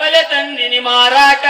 చెప్పలే తండ్రిని మారాక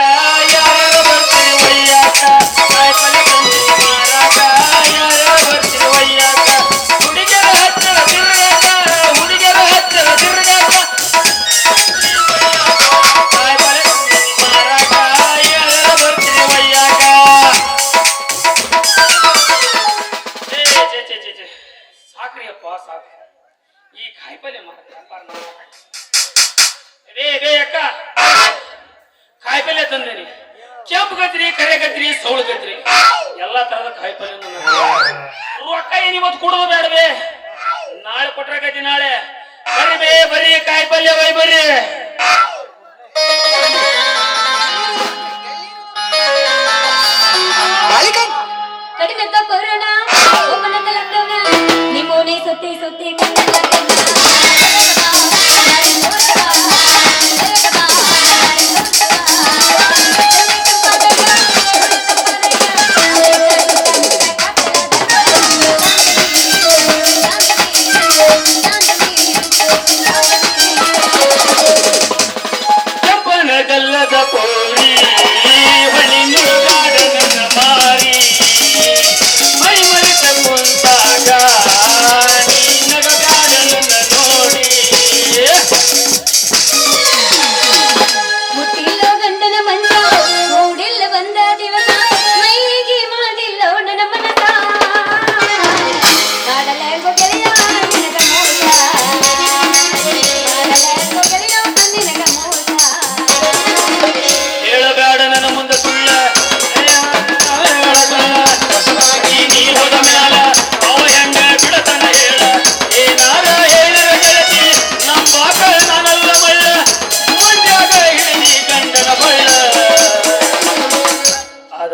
ನಾಳೆ ಬರ್ರಿ ಬೇ ಬರ್ರಿ ಕಾಯಿ ಪಲ್ಯ ಬೈ ಬರ್ರಿ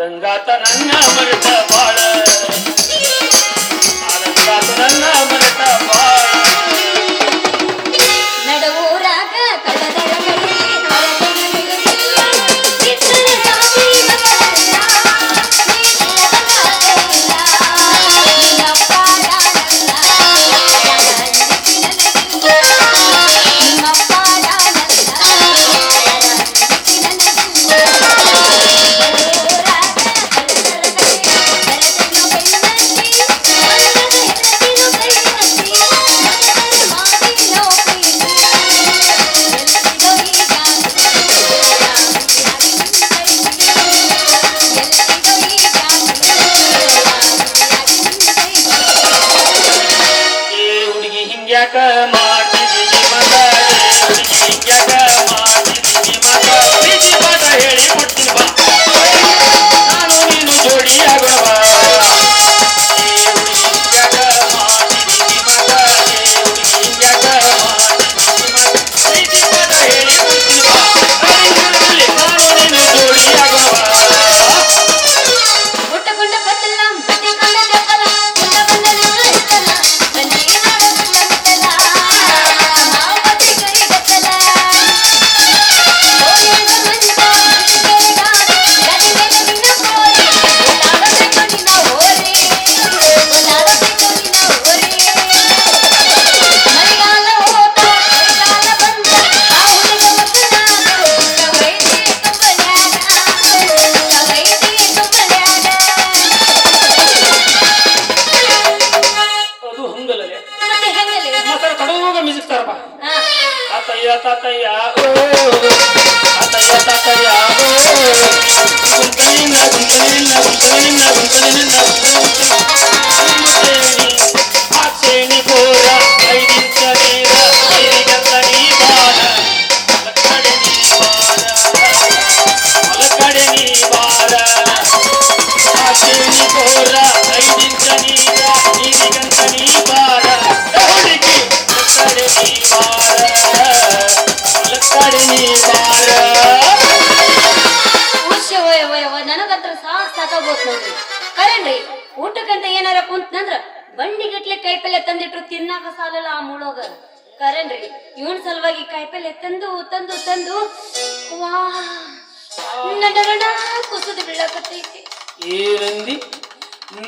ಗಂಗಾತ ನನ್ನ ಮೃತ ಬಾಳ. ಆನಂದಾತ ನನ್ನ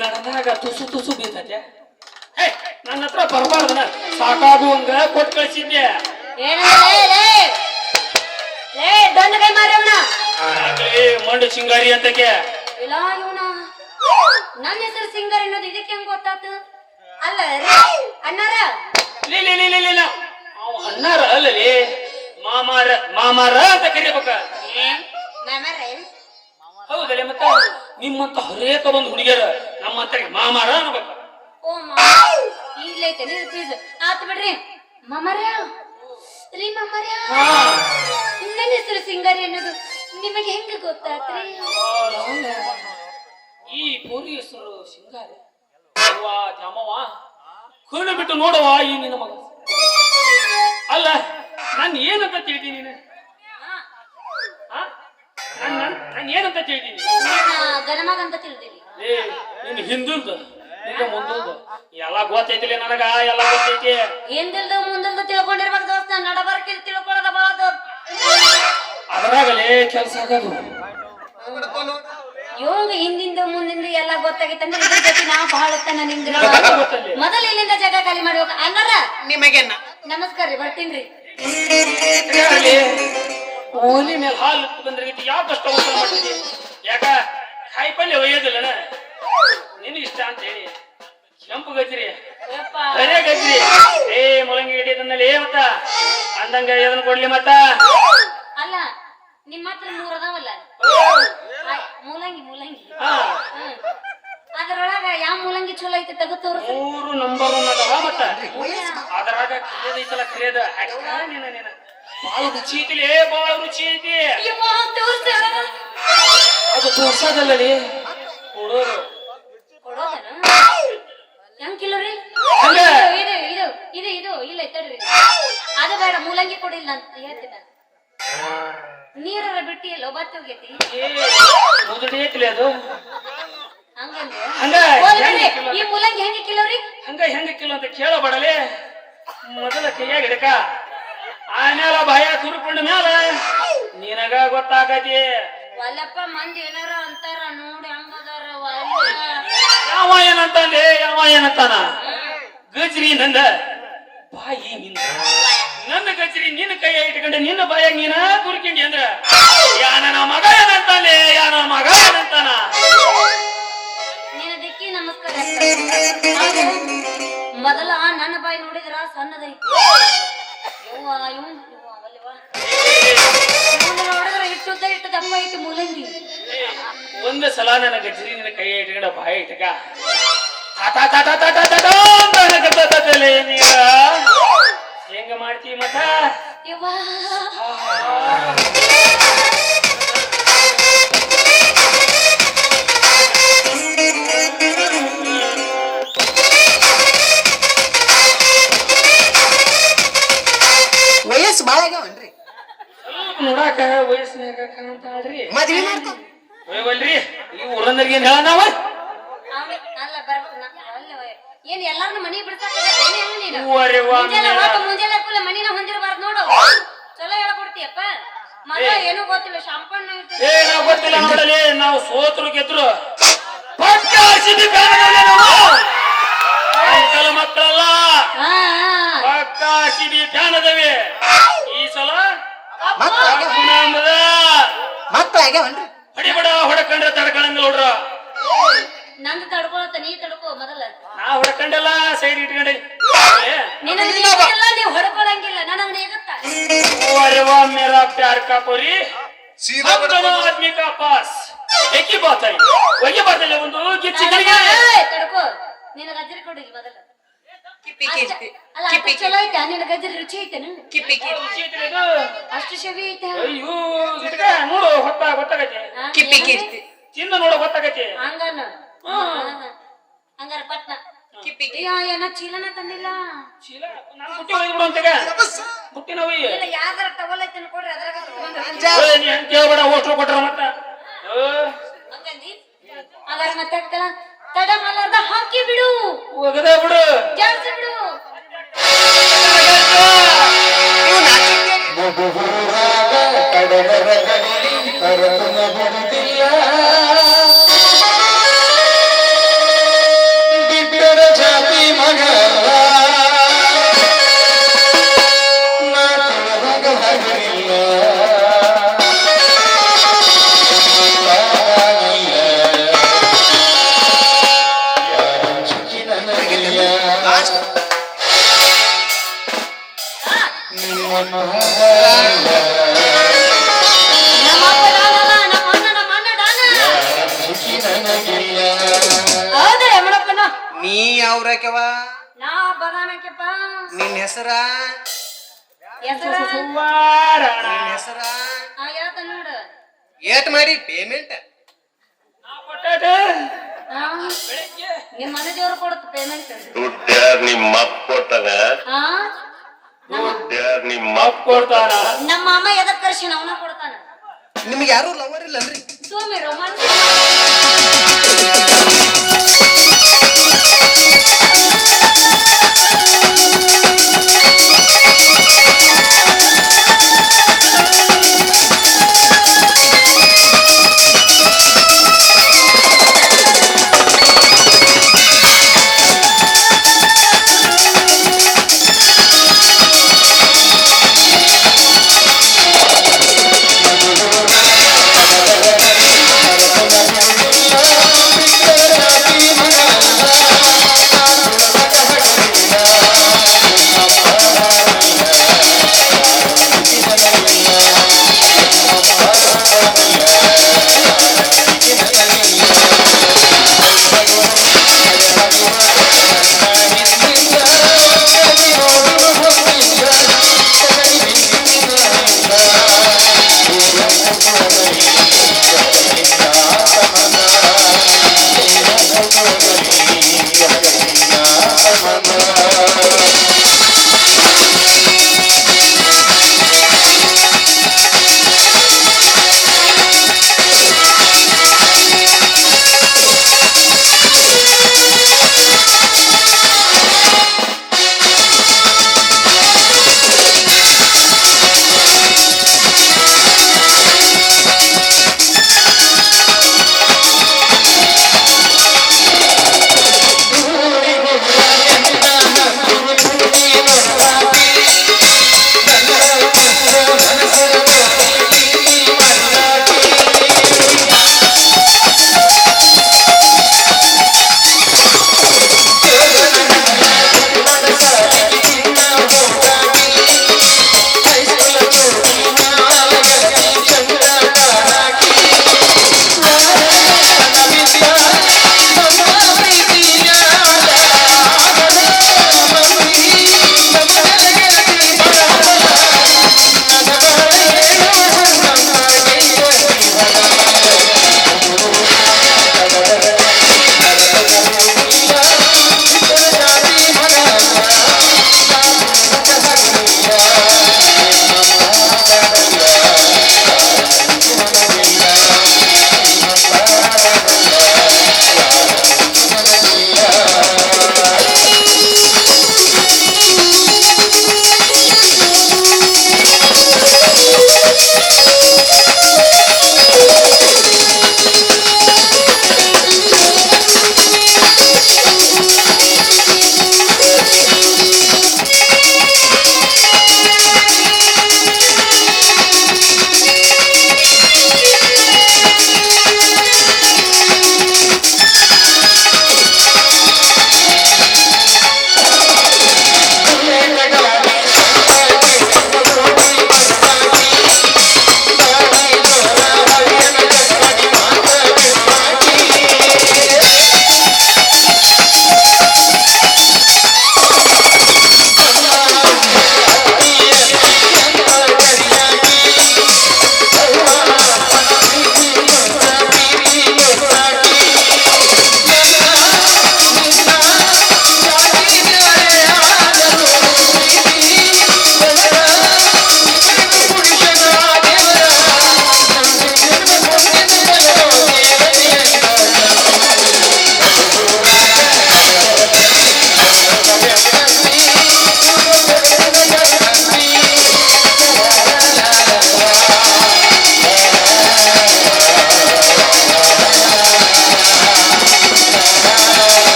ನಡೆದಾಗ ತುಸು ತುಸು ಬೀತೈತೆ ನನ್ನ ಹತ್ರ ಬರಬಾರ್ದ ಸಾಕಾಗು ಹಂಗ ಕೊಟ್ಟು ಕಳಿಸಿದ್ದೆ ಮಂಡ ಸಿಂಗಾರಿ ಅಂತಕ್ಕೆ. ಇಲ್ಲ ಇವನ. ನನ್ನ ಹೆಸರು ಸಿಂಗಾರಿ ಅನ್ನೋದು ಇದಕ್ಕೆ ಹೆಂಗ್ ಗೊತ್ತಾತು? ಅಲ್ಲ ಅಣ್ಣಾರ. ಇಲ್ಲ ಅಣ್ಣಾರ ಅಲ್ಲಿ ಮಾಮಾರ ಮಾಮಾರ ಅಂತ ಕರಿಬೇಕ. ಹೌದಲ್ಲ ಮತ್ತ? ನಿಮ್ಮಂತ ಹರೇಕ ಬಂದು ಹುಡುಗಿಯರ. ನಮ್ಮ ಹತ್ರ ಮಾಮರ ಓ ಈಗ್ಲೈತೆ ನೀರು ಫೀಸ್ ಬಿಡ್ರಿ. ಮಾಮರ್ಯ ರೀ ಮಾಮರ್ಯ ನನ್ನ ಹೆಸರು ಸಿಂಗಾರಿ ಅನ್ನೋದು ನಿಮಗೆ ಹೆಂಗ ಗೊತ್ತಾತ್ರಿ? ಈ ಪೂರಿ ಹೆಸರು ಸಿಂಗಾರಿ. ಅವ್ವ ಜಾಮವ್ವ ಕಣ್ಣು ಬಿಟ್ಟು ನೋಡವಾ ಈ ನಿನ್ನ ಮಗ. ಅಲ್ಲ ನಾನು ಏನಂತ ತಿಳಿದಿ ನೀನು? ನಾನು ಏನಂತ ತಿಳಿದೀನಿ ಗಣಮಗ ಅಂತ ತಿಳಿದೀನಿ. ನಿನ್ ಹಿಂದುಲ್ದ ಈಗ ಮುಂದುಲ್ದ. ಎಲ್ಲ ಗೊತ್ತೈತಿಲ್ಲ ನನಗ ಎಲ್ಲ ಗೊತ್ತೈತಿ. ಹಿಂದಿಲ್ದ ಮುಂದಿಲ್ದ ತಿಳ್ಕೊಂಡಿರ್ಬೇಕು ದೋಸ್ತ ನಡಬರ್ಕ ತಿಳ್ಕೊಳ್ಳೋದ ಬಾಳ ಅದ್ರಾಗಲೇ ಕೆಲಸ ಆಗೋದು. ಇವಂಗ ಹಿಂದಿಂದ ಮುಂದಿಂದ ಎಲ್ಲ ಇದ್ರ ಜೊತೆ ನಾ ಬಹಳ ತನ ನಿಂದ್ರ ಮೊದಲ ಇಲ್ಲಿಂದ ಜಗ ಖಾಲಿ ಮಾಡ್ಬೇಕು ಅನ್ನರ ನಿಮಗೆ ನಮಸ್ಕಾರ ರೀ ಬರ್ತೀನ್ರಿ ಓಲಿ ಮೇಲೆ ಹಾಲು ಬಂದ್ರೆ ಯಾಕಷ್ಟು ಅವಸರ ಮಾಡ್ತೀನಿ ಯಾಕ? ಕಾಯಿ ಪಲ್ಯ ನಿನಗೆ ಇಷ್ಟ ಅಂತ ಹೇಳಿ. ಕೆಂಪು ಗಜ್ರಿ ಕರೆ ಗಜ್ರಿ ಏ ಮುಲಂಗಿ ಹಿಡಿಯದನ್ನಲ್ಲಿ ಮತ್ತ? ಅಂದಂಗ ಇದನ್ನ ಕೊಡ್ಲಿ ಮತ್ತ? ಅಲ್ಲ ನಿಮ್ಮ ಹತ್ರ ಮೂರ್ ಅದಾವಲ್ಲ? ಮುಲಂಗಿ ಮೂಲಂಗಿ. ಅದ್ರೊಳಗ ಯಾವ ಮೂಲಂಗಿ ಚಲೋ ಐತಿ ತೋರಿಸ್ರಿ ಮೂರು ನಂಬರ್ ಅದಾವ ಮತ್ತ? ಅದ್ರಾಗ ಕರಿಯದ ಐತಲ್ಲ ಕರಿಯದ ನಿನ್ನ ನಿನ್ನ. ಬಾಳ ರುಚಿ ಐತಿಲೇ ಬಾಳ ರುಚಿ ಐತಿ. ಅದು ತೋರ್ಸೋದಲ್ಲಲಿ ಕೊಡೋರು. ಹೆಂಗ್ ಕಿಲೋ ರೀ. ಇದು ಇದು ಇದು ಇದು ಇಲ್ಲ ತಡ್ರಿ ಅದು ಬೇಡ ಮೂಲಂಗಿ ಕೊಡಿಲ್ಲ ಅಂತ ಹೇಳ್ತೀನಿ. ನೀರರ ಬಿಟ್ಟಿ ಇಲ್ಲ ಬತ್ತಿ ಹೋಗೈತಿ. ಮುದುಡಿ ಐತಿಲಿ ಅದು? ಹಂಗಂದ್ರೆ? ಹಂಗ? ಈ ಮೂಲಂಗಿ ಹೆಂಗೆ ಕಿಲೋ ರೀ? ಹಂಗ ಹೆಂಗ ಕಿಲೋ ಅಂತ ಕೇಳಬಡಲೆ ಮೊದಲ ಕೈಯಾಗ ಹಿಡಕ. ಆಮೇಲೆ ಭಯ ತುರ್ಕೊಂಡ ಮ್ಯಾಲ. ನಿನಗ ಗೊತ್ತಾಗತಿ. ಒಲ್ಲಪ್ಪ ಮಂದಿ ಏನಾರ ಅಂತಾರ ನೋಡಿ ಯಾವ ಏನಂತಾನೆ ಯಾವ ಏನಂತಾನ ಗಜ್ರಿ ನಂದ ಬಾಯಿ ನಿಂದ. ನನ್ನ ಗಜ್ರಿ ನಿನ್ನ ಕೈ ಇಟ್ಕೊಂಡೆ ನಿನ್ನ ಬಾಯಾಗ ನೀನ ತುರ್ಕಿಂಡಿ ಅಂದ್ರ ಯಾ ನನ್ನ ಮಗ ಏನಂತಾನೆ ಯಾ ನನ್ನ ಮಗ ಏನಂತಾನ ನಮಸ್ಕಾರ. ಮೊದಲ ನನ್ನ ಬಾಯಿ ನೋಡಿದ್ರ ಸಣ್ಣದೈತಿ ಯವ್ವ. ಇವ್ನ್ ನೋಡಿದ್ರ ಇಟ್ಟುದ್ದ ಇಟ್ಟು ದಪ್ಪ ಐತಿ ಮೂಲಂಗಿ. ಒಂದ್ ಸಲ ನನ್ನ ಗಜ್ರಿ ನಿನ್ನ ಕೈ ಇಟ್ಕೊಂಡ ಬಾಯಿ ಇಟ್ಕ ತಾತ ತಾತ ತಾತ ತಾತ ಅಂತ ಅನ್ನಕತ್ತತಲೆ ನೀರ. ಹೆಂಗ ಮಾಡ್ತಿ ಮತ್ತ ಯವ್ವ. ವಯಸ್ಸು ಬಾಳ ಆಗ್ಯಾವನ್ರಿ. ನೋಡಾಕ ವಯಸ್ಸಿನಾಗ ಕಾಣ್ತಾಳ್ರಿ. ಮದ್ವಿ ಮಾಡ್ಕೊ ಒಯ್ವಲ್ರಿ ಈ ಊರಂದ್ರಿಗೆ ಏನ್ ಹೇಳ ನಾವ ಅವ್ನ್- ಅಲ್ಲ ಬರ್ಬೇಕು ಏನ್ ಮನಿ ವಾ ಮುಂಜಾನೆ ಮನಿನ ಹೊಂದಿರಬಾರ್ದು ನೋಡು. ಚಲೋ ಹೇಳ್ಕೊಡ್ತೀಯಪ್ಪ. ಮಗ ಏನೂ ಗೊತ್ತಿಲ್ಲ ಶಾಂಪಣ್ಣ ಏ ನಾವ್ ಗೊತ್ತಿಲ್ಲ ನೋಡಲಿ ನಾವು ಸೋತ್ರು ಗೆದ್ರು. ನಾವು. ಅಂಕಲ್ ಮಕ್ಕಳಲ್ಲ. ಬ್ಯಾನದವೆ ಈ ಸಲ ಹೊಡಿಬಡ ಹೊಡಕಂಡ್ರೆ ತಡ್ಕೊಳಂಗಿಲ್ಲ ನೋಡ್ರ ನಂದು ತಡ್ಕೊಳತ್ತ ನೀ ತಡ್ಕೋ ಮೊದಲ ನಾ ಹೊಡಕಂಡಲ್ಲ ಸೈಡ್ ಇಟ್ಕೊಂಡೆ ನಿನ್ನ ಎಲ್ಲ ನೀವು ಹೊಡ್ಕೊಳಂಗಿಲ್ಲ ನನಗ್ ನೀಗತ್ತ अरे वाह मेरा प्यार का परी हम दोनों आदमी का पास एक ही बात है वही बात है ಒಂದು ಗಿಚ್ಚಿ ಗಿಲಿಗೆ ತಡ್ಕೋ ನಿನ್ನ ಗಜ್ಜರಿ ಕೊಡಿಲ್ಲ ಮೊದಲ ಕೀರ್ತಿ. ಅಲ್ಲ ಚಲೋ ಐತೆ ನಿನ್ನ ಗಜ್ಜರಿ ರುಚಿ ಐತೆನು ಕಿಪ್ಪಿ ಕೀರ್ತಿ. ರುಚಿ ಐತ್ರಿ ಇದು. ಅಷ್ಟು ಶವಿ ಐತೆ. ಅಯ್ಯೋ ನೋಡು ಹೊತ್ತ ಕಿಪ್ಪಿ ಕೀರ್ತಿ. ತಿಂದು ನೋಡು ಗೊತ್ತಾಗೈತಿ ಹಂಗನ? ಹಂಗಾರ ಪಟ್ನ. ಕಿಪ್ಪಿ ಅಯ್ಯೋ ಏನ ಚೀಲನ ತಂದಿಲ್ಲ. ಚೀಲ? ನಾನು ಮುಟ್ಟಿ ಒಯ್ದು ಬಿಡು ಅಂತೆಗ. ಬುಟ್ಟಿನ ಒಯ್ಯಿ ಇಲ್ಲ ಯಾವ್ದಾರ ಟವಲ್ ಐತೆ ಕೊಡ್ರಿ ಅದ್ರಾಗ ನೀ ಹಂಗ್ ಕೇಳ್ಬೇಡ ಹೋಟ್ಲು ಕೊಟ್ರ ಮತ್ತ. ಹಂಗಂದಿ? ಮತ್ತೆ ತಡ ಮಲ್ಲಾರ್ದ ಹಾಕಿ ಬಿಡು. ಒಗದ ಬಿಡು. ಜಾಸ್ತಿ ಬಿಡು. ನೀವು ನಾಚಿಕೆ ನಾ ಬದಾನಕ್ಕೆಪ್ಪ ನಿನ್ನ ಹೆಸರ? ಹೆಸರ? ವಾರಣ ನಿನ್ನ ಹೆಸರ? ಆ ಹೇಳ್ತಾನ ನೋಡು. ಏಟ್ ಮಾಡಿ ಪೇಮೆಂಟ್ ಹಾ ನಿಮ್ಮ ಮನೆ ದೇವ್ರು ಕೊಡ್ತ ಪೇಮೆಂಟ್ ದುಡ್ಡು ಯಾರು ನಿಮ್ಮ ಅಪ್ಪ ಕೊಟ್ಟಾನ ಹಾ? ನಮ್ಮ ದುಡ್ಡು ಯಾರು ನಿಮ್ಮ ಮಪ್ ಕೊಡ್ತಾರ ನಮ್ಮ ಮಾಮ ಎದಕ್ ಕರ್ಸಿ ಅವನ ಕೊಡ್ತಾನ. ನಿಮ್ಗೆ ಯಾರು ಲವರ್ ಇಲ್ಲನ್ರಿ? ರೊಮಾನ್ಸ್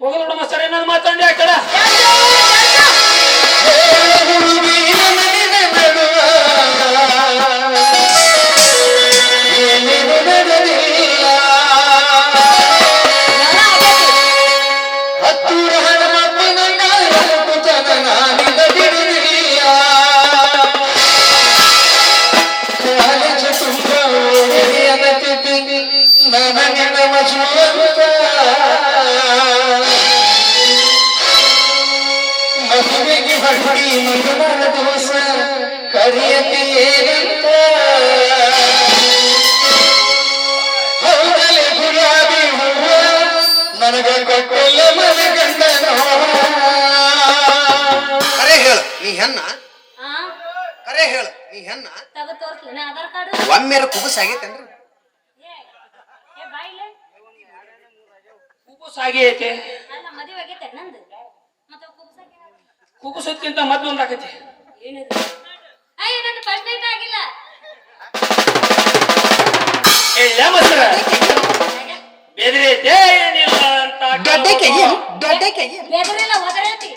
ಹೋಗಲ್ ನೋಡ ಮಾಸ್ತರ ಏನಾದ್ರು ಮಾತಾಡಿ ಆ ಕಡೆ ಮದುವೆಗೆ ಹೊರಟಿ ಮಗನ ದೋಷ ಕರಿಯತಿ ಏನಂತ ಹೌದಲೆ ಗುಲಾಬಿ ಹೂವ ನನಗ ಕೊಟ್ಟಲ್ಲ ಮನಗಂಡನ ಕರೆ ಹೇಳು ನೀ ಹೆಣ್ಣ? ಕರೆ ಹೇಳು ನೀ ಹೆಣ್ಣ? ತಗೋ ತೋರ್ಸ್ಲೇನ ಆಧಾರ್ ಕಾರ್ಡ್? ಒಮ್ಮೆರ ಕುಬಸ್ ಆಗೈತೇನ್ರಿ? ಕುಬುಸ್ ಆಗಿ ಐತೆ ಅಲ್ಲ ಮದುವೆ ಆಗೈತೆ ಕುಬುಸಕ್ಕಿಂತ ಮದ್ದು ಒಂದಾಗೈತಿ ಏನಿದೆ? ಅಯ್ಯ ನನ್ನ ಫಸ್ಟ್ ನೈಟ್ ಆಗಿಲ್ಲ ಏನಿಲ್ಲ ಅಂತ ದೊಡ್ಡ ಕೈ ದೊಡ್ಡ ಕೈ ಬೆದರಿಲ್ಲ ಒದರೈತಿ.